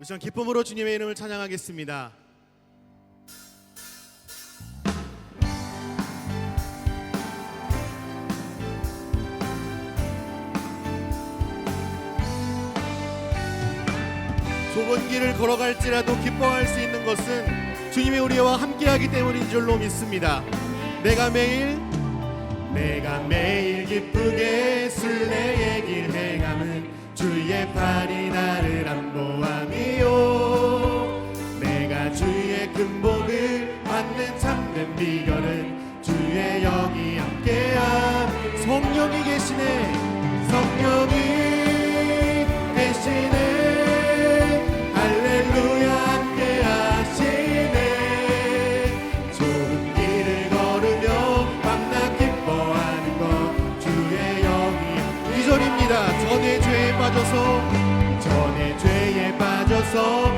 우선 기쁨으로 주님의 이름을 찬양하겠습니다. 좁은 길을 걸어갈지라도 기뻐할 수 있는 것은 주님이 우리와 함께하기 때문인 줄로 믿습니다. 내가 매일 내가 매일 기쁘게 순례의 길 행하 빠져서 전에 죄에 빠져서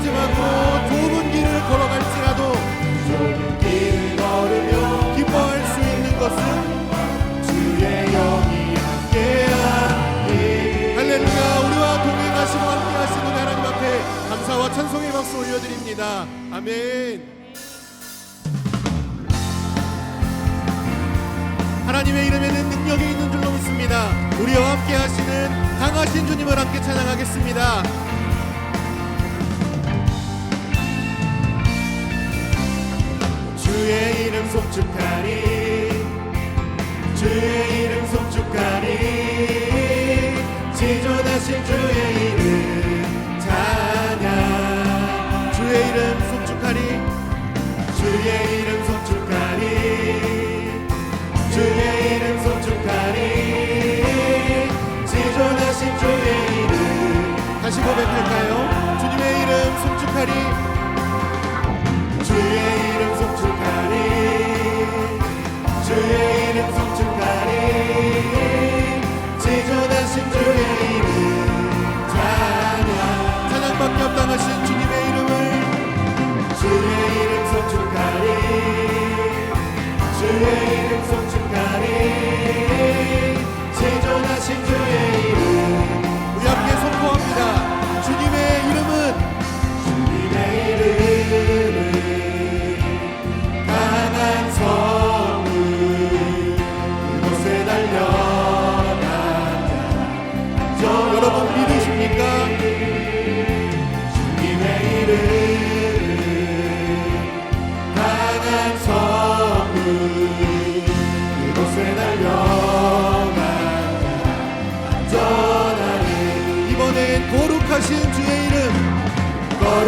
알지 못하고 좁은 길을 걸어갈지라도 기뻐할 수 있는 것은 주의 영이 함께하니 할렐루야 우리와 동행하시고 함께하시는 하나님 그 앞에 감사와 찬송의 박수 올려드립니다 아멘 하나님의 이름에는 능력이 있는 줄로 믿습니다. 우리와 함께 하시는 강하신 주님을 함께 찬양하겠습니다.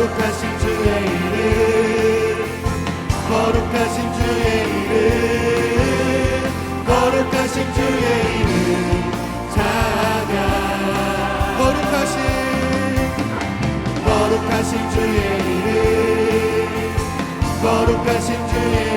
거룩하신 주의 이름. 거룩하신 주의 이름. 거룩하신 주의 이름. 찬양 거룩하신. 거룩하신 주의 이름. 거룩하신 주의 이름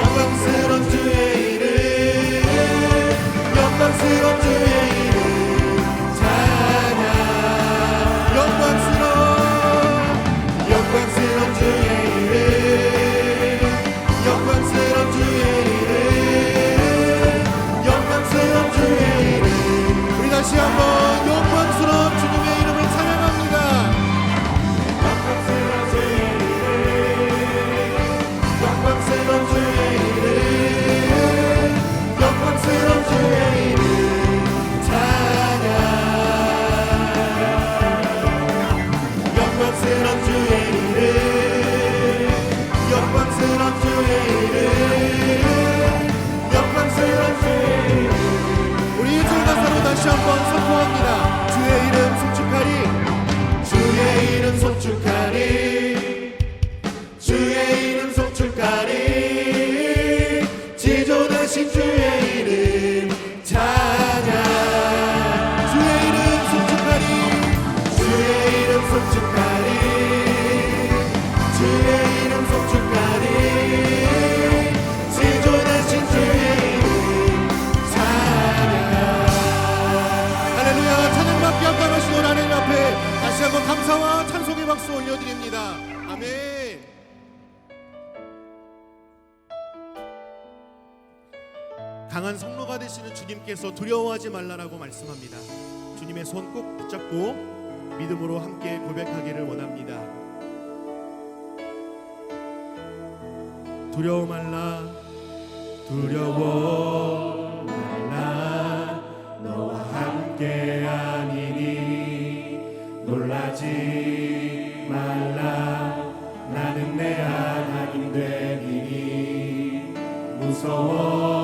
Balance si 강한 성로가 되시는 주님께서 두려워하지 말라라고 말씀합니다. 주님의 손 꼭 붙잡고 믿음으로 함께 고백하기를 원합니다. 두려워 말라 두려워 말라 너와 함께 아니니 놀라지 말라 나는 내 하나님 되니 무서워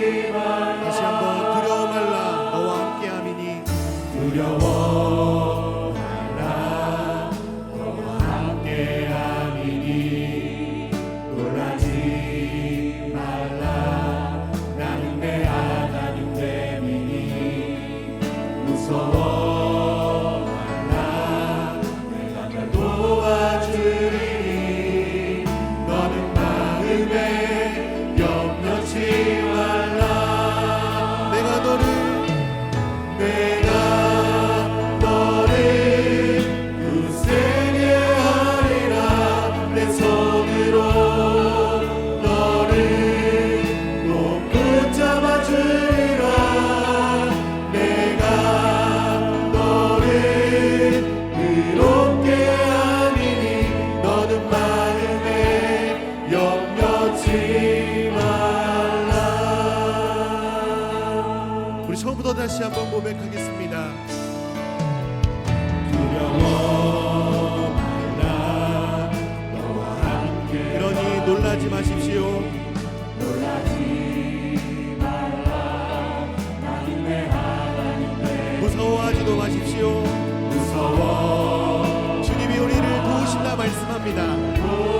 다시 한번 두려워 말라. 너와 함께 함이니. 두려워 말라. 너와 함께 함이니. 놀라지 말라. 나는 내 하나님 됨이니. 무서워. 무서워하지도 마십시오. 무서워. 주님이 우리를 도우신다 말씀합니다.